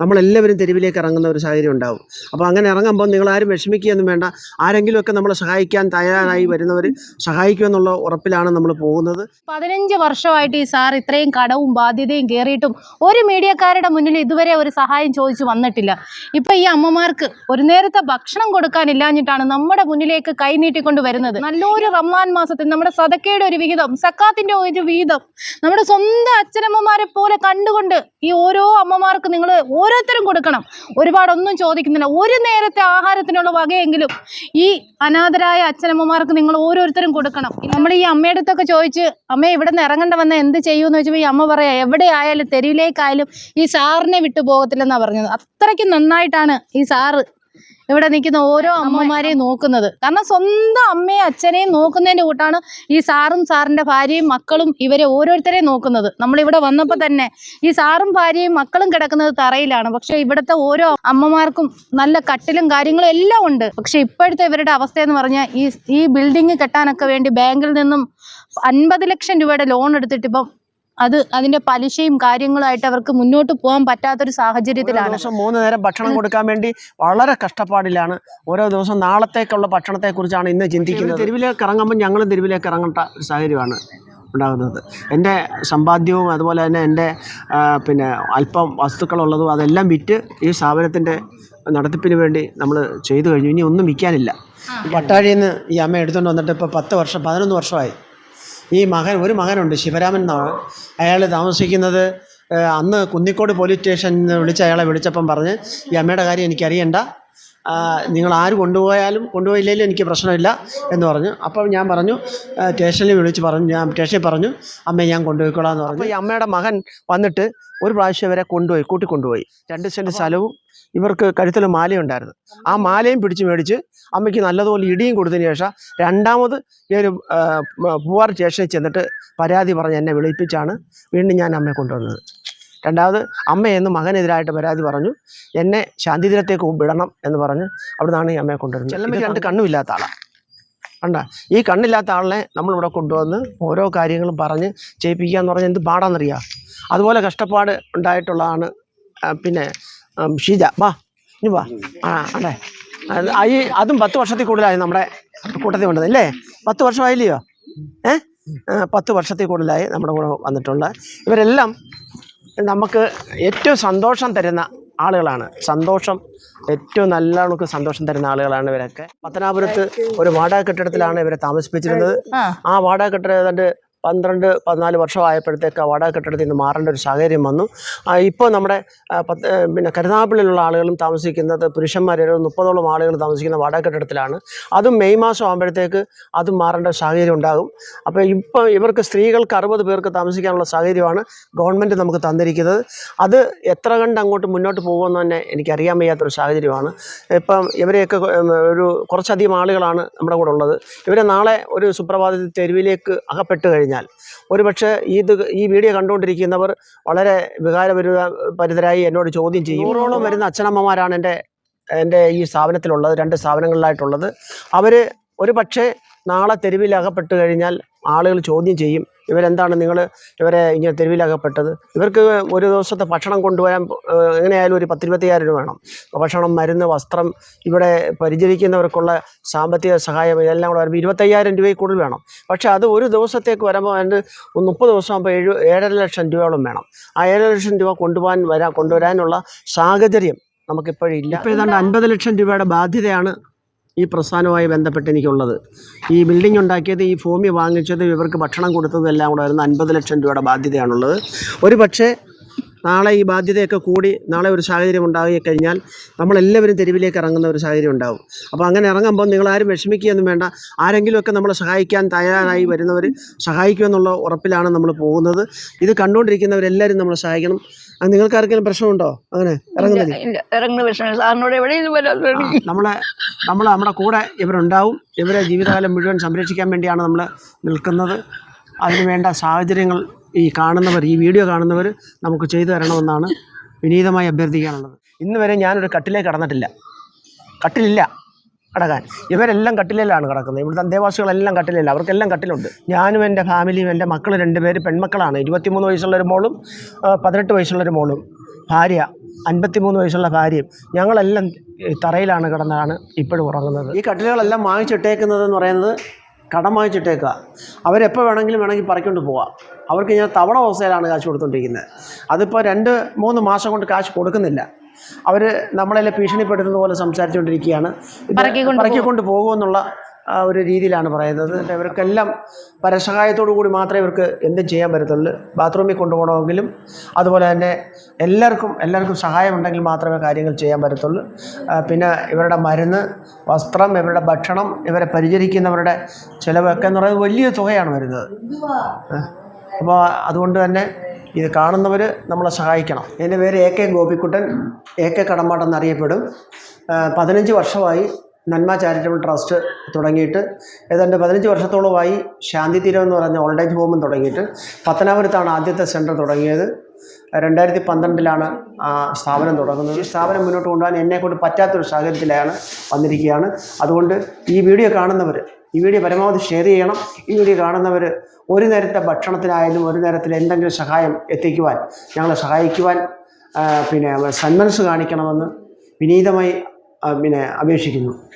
നമ്മളെല്ലാവരും തെരുവിലേക്ക് ഇറങ്ങുന്ന ഒരു സാഹചര്യം ഉണ്ടാവും. അപ്പോൾ അങ്ങനെ ഇറങ്ങുമ്പോൾ നിങ്ങൾ ആരും വിഷമിക്കുകയൊന്നും വേണ്ട. ആരെങ്കിലുമൊക്കെ നമ്മളെ സഹായിക്കാൻ തയ്യാറായി വരുന്നവർ സഹായിക്കുമെന്നുള്ള ഉറപ്പിലാണ് നമ്മൾ പോകുന്നത്. പതിനഞ്ച് വർഷമായിട്ട് ഈ സാർ ഇത്രയും കടവും ബാധ്യതയും കയറിയിട്ടും ഒരു മീഡിയക്കാരുടെ മുന്നിൽ ഇതുവരെ ഒരു സഹായം ചോദിച്ചു വന്നിട്ടില്ല. ഇപ്പം ഈ അമ്മമാർക്ക് ഒരു നേരത്തെ ഭക്ഷണം കൊടുക്കാനില്ലാഞ്ഞിട്ടാണ് നമ്മുടെ മുന്നിലേക്ക് കൈനീട്ടിക്കൊണ്ട് വരുന്നത്. നല്ലൊരു റംലാൻ മാസത്തിൽ നമ്മുടെ സദക്കയുടെ ഒരു വിഹിതം സക്കാത്തിന്റെ ഒരു വിഹിതം നമ്മുടെ സ്വന്തം അച്ഛനമ്മമാരെ പോലെ കണ്ടുകൊണ്ട് ഈ ഓരോ അമ്മമാർക്ക് നിങ്ങൾ ഓരോരുത്തരും കൊടുക്കണം. ഒരുപാടൊന്നും ചോദിക്കുന്നില്ല. ഒരു നേരത്തെ ആഹാരത്തിനുള്ള വകയെങ്കിലും ഈ അനാഥരായ അച്ഛനമ്മമാർക്ക് നിങ്ങൾ ഓരോരുത്തരും കൊടുക്കണം. നമ്മൾ ഈ അമ്മയുടെ അടുത്തൊക്കെ ചോദിച്ച് അമ്മ ഇവിടെ നിന്ന് ഇറങ്ങേണ്ട വന്ന എന്ത് ചെയ്യുമെന്ന് ചോദിച്ചപ്പോൾ ഈ അമ്മ പറയാ എവിടെ ആയാലും തെരുവിലേക്കായാലും ഈ സാറിനെ വിട്ടു പോകത്തില്ലെന്നാണ് പറഞ്ഞത്. അത്രയ്ക്ക് നന്നായിട്ടാണ് ഈ സാറ് ഇവിടെ നിൽക്കുന്ന ഓരോ അമ്മമാരെയും നോക്കുന്നത്. കാരണം സ്വന്തം അമ്മയും അച്ഛനെയും നോക്കുന്നതിന്റെ കൂട്ടാണ് ഈ സാറും സാറിന്റെ ഭാര്യയും മക്കളും ഇവരെ ഓരോരുത്തരെയും നോക്കുന്നത്. നമ്മൾ ഇവിടെ വന്നപ്പോൾ തന്നെ ഈ സാറും ഭാര്യയും മക്കളും കിടക്കുന്നത് തറയിലാണ്. പക്ഷെ ഇവിടുത്തെ ഓരോ അമ്മമാർക്കും നല്ല കട്ടിലും കാര്യങ്ങളും എല്ലാം ഉണ്ട്. പക്ഷെ ഇപ്പോഴത്തെ ഇവരുടെ അവസ്ഥ എന്ന് പറഞ്ഞാൽ ഈ ഈ ബിൽഡിംഗ് കെട്ടാനൊക്കെ വേണ്ടി ബാങ്കിൽ നിന്നും അൻപത് ലക്ഷം രൂപയുടെ ലോൺ എടുത്തിട്ട് ഇപ്പം അത് അതിന്റെ പലിശയും കാര്യങ്ങളുമായിട്ട് അവർക്ക് മുന്നോട്ട് പോകാൻ പറ്റാത്തൊരു സാഹചര്യത്തിലാണ്. ദിവസം മൂന്ന് നേരം ഭക്ഷണം കൊടുക്കാൻ വേണ്ടി വളരെ കഷ്ടപ്പാടിലാണ്. ഓരോ ദിവസം നാളത്തേക്കുള്ള ഭക്ഷണത്തെക്കുറിച്ചാണ് ഇന്ന് ചിന്തിക്കുന്നത്. തെരുവിലേക്ക് ഇറങ്ങുമ്പോൾ ഞങ്ങളും തെരുവിലേക്ക് ഇറങ്ങേണ്ട ഒരു സാഹചര്യമാണ് ഉണ്ടാകുന്നത്. എന്റെ സമ്പാദ്യവും അതുപോലെ തന്നെ എന്റെ പിന്നെ അല്പം വസ്തുക്കളുള്ളതും അതെല്ലാം വിറ്റ് ഈ സ്ഥാപനത്തിന്റെ നടത്തിപ്പിന് വേണ്ടി നമ്മൾ ചെയ്തു കഴിഞ്ഞു. ഇനി ഒന്നും വിൽക്കാനില്ല. പട്ടാഴിയിൽ നിന്ന് ഈ അമ്മ എടുത്തുകൊണ്ട് വന്നിട്ട് ഇപ്പോൾ പത്ത് വർഷം പതിനൊന്ന് വർഷമായി. ഈ മകൻ ഒരു മകനുണ്ട് ശിവരാമൻ എന്നാണ്. അയാൾ താമസിക്കുന്നത് അന്ന് കുന്നിക്കോട് പോലീസ് സ്റ്റേഷനിൽ നിന്ന് വിളിച്ച് അയാളെ വിളിച്ചപ്പം പറഞ്ഞ് ഈ അമ്മയുടെ കാര്യം എനിക്കറിയണ്ട നിങ്ങൾ ആര് കൊണ്ടുപോയാലും കൊണ്ടുപോയില്ലെങ്കിലും എനിക്ക് പ്രശ്നമില്ല എന്ന് പറഞ്ഞു. അപ്പം ഞാൻ പറഞ്ഞു സ്റ്റേഷനിൽ വിളിച്ച് പറഞ്ഞു ഞാൻ സ്റ്റേഷനിൽ പറഞ്ഞു അമ്മയെ ഞാൻ കൊണ്ടുപോയിക്കോളാം എന്ന് പറഞ്ഞു ഈ അമ്മയുടെ മകൻ വന്നിട്ട് ഒരു പ്രാവശ്യം വരെ കൊണ്ടുപോയി കൂട്ടി കൊണ്ടുപോയി രണ്ട് സെന്റ് സ്ഥലവും ഇവർക്ക് കഴുത്തിൽ മാലയുണ്ടായിരുന്നു ആ മാലയും പിടിച്ച് മേടിച്ച് അമ്മയ്ക്ക് നല്ലതുപോലെ ഇടിയും കൊടുത്തതിന് ശേഷം രണ്ടാമത് ഞാൻ പൂവാർ സ്റ്റേഷനിൽ ചെന്നിട്ട് പരാതി പറഞ്ഞ് എന്നെ വിളിപ്പിച്ചാണ് വീണ്ടും ഞാൻ അമ്മയെ കൊണ്ടുവന്നത്. രണ്ടാമത് അമ്മയെന്ന് മകനെതിരായിട്ട് പരാതി പറഞ്ഞു. എന്നെ ശാന്തിദിനത്തേക്ക് വിടണം എന്ന് പറഞ്ഞ്. അവിടുന്നാണ് ഈ അമ്മയെ കൊണ്ടുവരുന്നത്. ചെല്ലമ്മയ്ക്ക് രണ്ട് കണ്ണുമില്ലാത്ത ആളാണ് കണ്ട? ഈ കണ്ണില്ലാത്ത ആളിനെ നമ്മളിവിടെ കൊണ്ടുവന്ന് ഓരോ കാര്യങ്ങളും പറഞ്ഞ് ചെയ്യിപ്പിക്കുക എന്ന് പറഞ്ഞാൽ എന്ത് പാടാന്നറിയാം? അതുപോലെ കഷ്ടപ്പാട് ഉണ്ടായിട്ടുള്ളതാണ് പിന്നെ ഷീജ. വാ ഇനി വാ. ആ അതെ ഈ അതും പത്ത് വർഷത്തിൽ കൂടുതലായി നമ്മുടെ കൂട്ടത്തിൽ കൊണ്ടത് അല്ലേ? പത്ത് വർഷമായില്ലയോ? ഏ? പത്ത് വർഷത്തിൽ കൂടുതലായി നമ്മുടെ കൂടെ വന്നിട്ടുള്ള ഇവരെല്ലാം നമുക്ക് ഏറ്റവും സന്തോഷം തരുന്ന ആളുകളാണ്. സന്തോഷം ഏറ്റവും നല്ല നമുക്ക് സന്തോഷം തരുന്ന ആളുകളാണ് ഇവരൊക്കെ. പത്തനാപുരത്ത് ഒരു വാടക കെട്ടിടത്തിലാണ് ഇവരെ താമസിപ്പിച്ചിരുന്നത്. ആ വാടക കെട്ടിടം ഏതാണ്ട് പന്ത്രണ്ട് പതിനാല് വർഷമായപ്പോഴത്തേക്ക് വാടക കെട്ടിടത്തിൽ നിന്ന് മാറേണ്ട ഒരു സാഹചര്യം വന്നു. ഇപ്പോൾ നമ്മുടെ പത്ത് പിന്നെ കരുനാഗപ്പള്ളിയിലുള്ള ആളുകളും താമസിക്കുന്നത് പുരുഷന്മാർ ഒരു മുപ്പതോളം ആളുകൾ താമസിക്കുന്ന വാടക കെട്ടിടത്തിലാണ്. അതും മെയ് മാസം ആകുമ്പോഴത്തേക്ക് അതും മാറേണ്ട സാഹചര്യം ഉണ്ടാകും. അപ്പോൾ ഇപ്പോൾ ഇവർക്ക് സ്ത്രീകൾക്ക് അറുപത് പേർക്ക് താമസിക്കാനുള്ള സാഹചര്യമാണ് ഗവൺമെന്റ് നമുക്ക് തന്നിരിക്കുന്നത്. അത് എത്ര കണ്ട് അങ്ങോട്ട് മുന്നോട്ട് പോകുമെന്ന് തന്നെ എനിക്കറിയാൻ വയ്യാത്തൊരു സാഹചര്യമാണ്. ഇപ്പം ഇവരെയൊക്കെ ഒരു കുറച്ചധികം ആളുകളാണ് നമ്മുടെ കൂടെ ഉള്ളത്. ഇവരെ നാളെ ഒരു സുപ്രഭാതത്തിൽ തെരുവിലേക്ക് അകപ്പെട്ട് കഴിഞ്ഞാൽ ഒരുപക്ഷെ ഇത് ഈ വീഡിയോ കണ്ടുകൊണ്ടിരിക്കുന്നവർ വളരെ വികാരപരിത പരിതരായി എന്നോട് ചോദ്യം ചെയ്യും. നൂറോളം വരുന്ന അച്ഛനമ്മമാരാണ് എന്റെ എന്റെ ഈ സ്ഥാപനത്തിലുള്ളത് രണ്ട് സ്ഥാപനങ്ങളിലായിട്ടുള്ളത്. അവർ ഒരു പക്ഷേ നാളെ തെരുവിലകപ്പെട്ട് കഴിഞ്ഞാൽ ആളുകൾ ചോദ്യം ചെയ്യും. ഇവരെന്താണ് നിങ്ങൾ ഇവരെ ഇങ്ങനെ തെരുവിലകപ്പെട്ടത്? ഇവർക്ക് ഒരു ദിവസത്തെ ഭക്ഷണം കൊണ്ടുവരാൻ എങ്ങനെയായാലും ഒരു പത്തിരുപത്തിയായിരം രൂപ വേണം. ഭക്ഷണം മരുന്ന് വസ്ത്രം ഇവിടെ പരിചരിക്കുന്നവർക്കുള്ള സാമ്പത്തിക സഹായം ഇതെല്ലാം കൂടെ വരുമ്പോൾ ഇരുപത്തയ്യായിരം രൂപയിൽ കൂടുതൽ വേണം. പക്ഷേ അത് ഒരു ദിവസത്തേക്ക് വരുമ്പോൾ അതിന്റെ മുപ്പത് ദിവസം ആകുമ്പോൾ ഏഴ് ഏഴര ലക്ഷം രൂപയോളം വേണം. ആ ഏഴര ലക്ഷം രൂപ കൊണ്ടുപോകാൻ വരാൻ കൊണ്ടുവരാനുള്ള സാഹചര്യം നമുക്കിപ്പോഴില്ല. ഇപ്പോൾ ഏതാണ്ട് അൻപത് ലക്ഷം രൂപയുടെ ബാധ്യതയാണ് ഈ പ്രസ്ഥാനവുമായി ബന്ധപ്പെട്ട് എനിക്കുള്ളത്. ഈ ബിൽഡിംഗ് ഉണ്ടാക്കിയത് ഈ ഭൂമി വാങ്ങിച്ചത് ഇവർക്ക് ഭക്ഷണം കൊടുത്തതും എല്ലാം കൂടെ വരുന്ന അൻപത് ലക്ഷം രൂപയുടെ ബാധ്യതയാണുള്ളത്. ഒരു പക്ഷേ നാളെ ഈ ബാധ്യതയൊക്കെ കൂടി നാളെ ഒരു സാഹചര്യം ഉണ്ടാകുക കഴിഞ്ഞാൽ നമ്മളെല്ലാവരും തെരുവിലേക്ക് ഇറങ്ങുന്ന ഒരു സാഹചര്യം ഉണ്ടാകും അപ്പോൾ അങ്ങനെ ഇറങ്ങുമ്പോൾ നിങ്ങളാരും വിഷമിക്കുകയൊന്നും വേണ്ട. ആരെങ്കിലുമൊക്കെ നമ്മളെ സഹായിക്കാൻ തയ്യാറായി വരുന്നവർ സഹായിക്കുമെന്നുള്ള ഉറപ്പിലാണ് നമ്മൾ പോകുന്നത്. ഇത് കണ്ടുകൊണ്ടിരിക്കുന്നവരെല്ലാവരും നമ്മളെ സഹായിക്കണം. നിങ്ങൾക്ക് ആർക്കെങ്കിലും പ്രശ്നമുണ്ടോ? അങ്ങനെ ഇറങ്ങുന്നില്ല ഇറങ്ങുന്ന സാറിനോട് നമ്മളെ നമ്മൾ നമ്മുടെ കൂടെ ഇവരുണ്ടാവും. ഇവരെ ജീവിതകാലം മുഴുവൻ സംരക്ഷിക്കാൻ വേണ്ടിയാണ് നമ്മൾ നിൽക്കുന്നത്. അതിന് വേണ്ട സാഹചര്യങ്ങൾ ഈ കാണുന്നവർ ഈ വീഡിയോ കാണുന്നവർ നമുക്ക് ചെയ്തു തരണമെന്നാണ് വിനീതമായി അഭ്യർത്ഥിക്കാനുള്ളത്. ഇന്ന് വരെ ഞാനൊരു കട്ടിലേക്ക് കടന്നിട്ടില്ല. കട്ടിലില്ല. കിടക്കാൻ ഇവരെല്ലാം കട്ടിലേലാണ് കിടക്കുന്നത്. ഇവിടുത്തെ അന്തേവാസികളെല്ലാം കട്ടിലില്ല അവർക്കെല്ലാം കട്ടിലുണ്ട്. ഞാനും എന്റെ ഫാമിലിയും എന്റെ മക്കൾ രണ്ട് പേര് പെൺമക്കളാണ്. ഇരുപത്തിമൂന്ന് വയസ്സുള്ളൊരു മോളും പതിനെട്ട് വയസ്സുള്ളൊരു മോളും ഭാര്യ അൻപത്തിമൂന്ന് വയസ്സുള്ള ഭാര്യയും. ഞങ്ങളെല്ലാം തറയിലാണ് കിടന്നാണ് ഇപ്പോഴും ഉറങ്ങുന്നത്. ഈ കട്ടിലുകളെല്ലാം വാങ്ങിച്ചിട്ടേക്കുന്നത് എന്ന് പറയുന്നത് കടം വാങ്ങിച്ചിട്ടേക്കുക അവരെപ്പോൾ വേണമെങ്കിലും വേണമെങ്കിൽ പറിക്കൊണ്ട് പോവാം. അവർക്ക് ഞാൻ തവണ അവസ്ഥയിലാണ് കാശ് കൊടുത്തുകൊണ്ടിരിക്കുന്നത് അതിപ്പോൾ രണ്ട് മൂന്ന് മാസം കൊണ്ട് കാശ് കൊടുക്കുന്നില്ല. അവർ നമ്മളെല്ലാം ഭീഷണിപ്പെടുത്തുന്ന പോലെ സംസാരിച്ചുകൊണ്ടിരിക്കുകയാണ് പറക്കിക്കൊണ്ട് പോകുമെന്നുള്ള ആ ഒരു രീതിയിലാണ് പറയുന്നത്. ഇവർക്കെല്ലാം പരസഹായത്തോടു കൂടി മാത്രമേ ഇവർക്ക് എന്തും ചെയ്യാൻ പറ്റത്തുള്ളൂ. ബാത്റൂമിൽ കൊണ്ടുപോകണമെങ്കിലും അതുപോലെ തന്നെ എല്ലാവർക്കും എല്ലാവർക്കും സഹായമുണ്ടെങ്കിൽ മാത്രമേ കാര്യങ്ങൾ ചെയ്യാൻ പറ്റത്തുള്ളൂ. പിന്നെ ഇവരുടെ മരുന്ന് വസ്ത്രം ഇവരുടെ ഭക്ഷണം ഇവരെ പരിചരിക്കുന്നവരുടെ ചിലവൊക്കെ എന്ന് പറയുന്നത് വലിയ തുകയാണ് വരുന്നത്. അപ്പോൾ അതുകൊണ്ട് തന്നെ ഇത് കാണുന്നവർ നമ്മളെ സഹായിക്കണം. എന്റെ പേര് A K Gopikuttan A K Kadampad എന്നറിയപ്പെടും. പതിനഞ്ച് വർഷമായി നന്മ ചാരിറ്റബിൾ ട്രസ്റ്റ് തുടങ്ങിയിട്ട് ഏതാണ്ട് പതിനഞ്ച് വർഷത്തോളമായി ശാന്തി തീരം എന്ന് പറഞ്ഞ ഓൾഡ് ഏജ് ഹോമും തുടങ്ങിയിട്ട് പത്തനാപുരത്താണ് ആദ്യത്തെ സെന്റർ തുടങ്ങിയത്. രണ്ടായിരത്തി പന്ത്രണ്ടിലാണ് ആ സ്ഥാപനം തുടങ്ങുന്നത്. ഈ സ്ഥാപനം മുന്നോട്ട് കൊണ്ടുപോകാൻ എന്നെക്കൊണ്ട് പറ്റാത്തൊരു സാഹചര്യത്തിലാണ് വന്നിരിക്കുകയാണ്. അതുകൊണ്ട് ഈ വീഡിയോ കാണുന്നവർ ഈ വീഡിയോ പരമാവധി ഷെയർ ചെയ്യണം. ഈ വീഡിയോ കാണുന്നവർ ഒരു നേരത്തെ ഭക്ഷണത്തിനായാലും ഒരു നേരത്തിൽ എന്തെങ്കിലും സഹായം എത്തിക്കുവാൻ ഞങ്ങളെ സഹായിക്കുവാൻ പിന്നെ സന്മനസ് കാണിക്കണമെന്ന് വിനീതമായി പിന്നെ അപേക്ഷിക്കുന്നു.